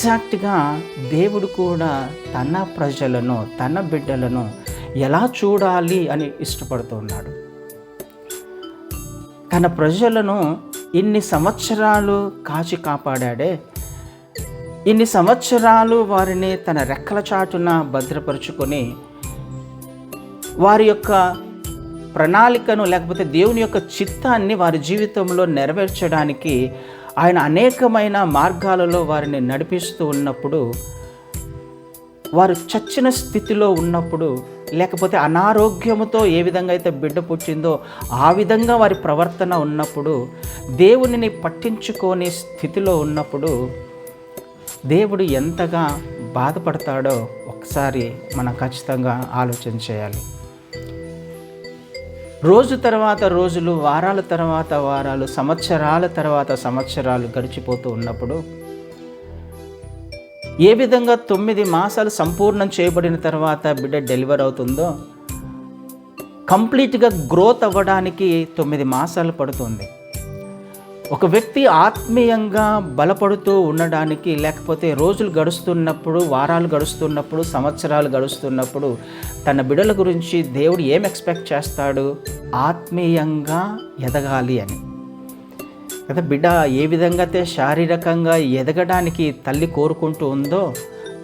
ఎగ్జాక్ట్గా దేవుడు కూడా తన ప్రజలను తన బిడ్డలను ఎలా చూడాలి అని ఇష్టపడుతున్నాడు తన ప్రజలను ఇన్ని సంవత్సరాలు కాచి కాపాడాడే ఇన్ని సంవత్సరాలు వారిని తన రెక్కల చాటున భద్రపరుచుకొని వారి యొక్క ప్రణాళికను లేకపోతే దేవుని యొక్క చిత్తాన్ని వారి జీవితంలో నెరవేర్చడానికి ఆయన అనేకమైన మార్గాలలో వారిని నడిపిస్తూ ఉన్నప్పుడు వారు చచ్చిన స్థితిలో ఉన్నప్పుడు లేకపోతే అనారోగ్యముతో ఏ విధంగా అయితే బిడ్డ పుట్టిందో ఆ విధంగా వారి ప్రవర్తన ఉన్నప్పుడు దేవునిని పట్టించుకోని స్థితిలో ఉన్నప్పుడు దేవుడు ఎంతగా బాధపడతాడో ఒకసారి మనం ఖచ్చితంగా ఆలోచన చేయాలి. రోజు తర్వాత రోజులు వారాల తర్వాత వారాలు సంవత్సరాల తర్వాత సంవత్సరాలు గడిచిపోతూ ఉన్నప్పుడు ఏ విధంగా తొమ్మిది మాసాలు సంపూర్ణం చేయబడిన తర్వాత బిడ్డ డెలివర్ అవుతుందో కంప్లీట్గా గ్రోత్ అవ్వడానికి తొమ్మిది మాసాలు పడుతుంది. ఒక వ్యక్తి ఆత్మీయంగా బలపడుతూ ఉండడానికి లేకపోతే రోజులు గడుస్తున్నప్పుడు వారాలు గడుస్తున్నప్పుడు సంవత్సరాలు గడుస్తున్నప్పుడు తన బిడ్డల గురించి దేవుడు ఏం ఎక్స్పెక్ట్ చేస్తాడు? ఆత్మీయంగా ఎదగాలి అని. కదా బిడ్డ ఏ విధంగా అయితే శారీరకంగా ఎదగడానికి తల్లి కోరుకుంటూ ఉందో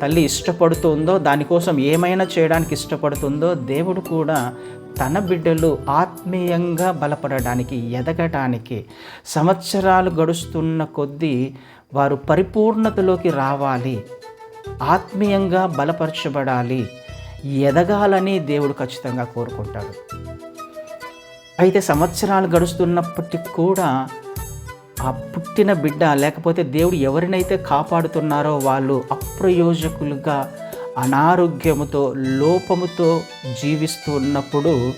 తల్లి ఇష్టపడుతుందో దానికోసం ఏమైనా చేయడానికి ఇష్టపడుతుందో దేవుడు కూడా తన బిడ్డలు ఆత్మీయంగా బలపడడానికి ఎదగడానికి సంవత్సరాలు గడుస్తున్న కొద్దీ వారు పరిపూర్ణతలోకి రావాలి ఆత్మీయంగా బలపరచబడాలి ఎదగాలని దేవుడు ఖచ్చితంగా కోరుకుంటాడు. అయితే సంవత్సరాలు గడుస్తున్నప్పటికీ కూడా ఆ పుట్టిన బిడ్డ లేకపోతే దేవుడు ఎవరినైతే కాపాడుతున్నారో వాళ్ళు అప్రయోజకులుగా అనారోగ్యముతో లోపముతో జీవిస్తూ ఉన్నప్పుడు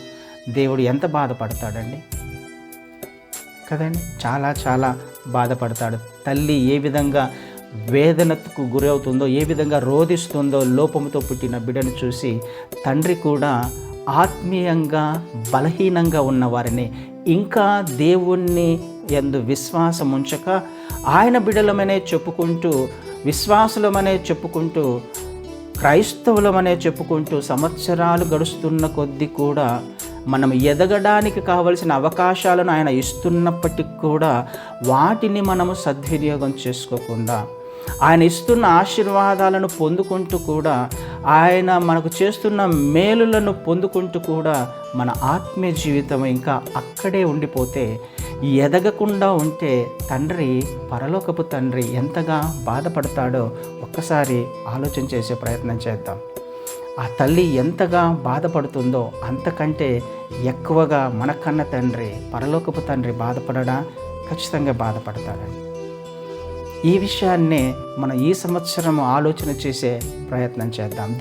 దేవుడు ఎంత బాధపడతాడండి? కదండి? చాలా చాలా బాధపడతాడు. తల్లి ఏ విధంగా వేదనకు గురవుతుందో ఏ విధంగా రోధిస్తుందో లోపముతో పుట్టిన బిడ్డను చూసి తండ్రి కూడా ఆత్మీయంగా బలహీనంగా ఉన్న వారిని ఇంకా దేవుణ్ణి ఎందు విశ్వాసం ఉంచక ఆయన బిడలమనే చెప్పుకుంటూ విశ్వాసులమనే చెప్పుకుంటూ క్రైస్తవులమనే చెప్పుకుంటూ సంవత్సరాలు గడుస్తున్న కొద్దీ కూడా మనం ఎదగడానికి కావలసిన అవకాశాలను ఆయన ఇస్తున్నప్పటికీ కూడా వాటిని మనము సద్వినియోగం చేసుకోకుండా ఆయన ఇస్తున్న ఆశీర్వాదాలను పొందుకుంటూ కూడా ఆయన మనకు చేస్తున్న మేలులను పొందుకుంటూ కూడా మన ఆత్మీయ జీవితం ఇంకా అక్కడే ఉండిపోతే ఎదగకుండా ఉంటే తండ్రి పరలోకపు తండ్రి ఎంతగా బాధపడతాడో ఒక్కసారి ఆలోచన చేసే ప్రయత్నం చేద్దాం. ఆ తల్లి ఎంతగా బాధపడుతుందో అంతకంటే ఎక్కువగా మనకన్న తండ్రి పరలోకపు తండ్రి బాధపడడా? ఖచ్చితంగా బాధపడతాడండి ఈ విషయాన్నే మనం ఈ సంవత్సరం ఆలోచన చేసే ప్రయత్నం చేద్దాం.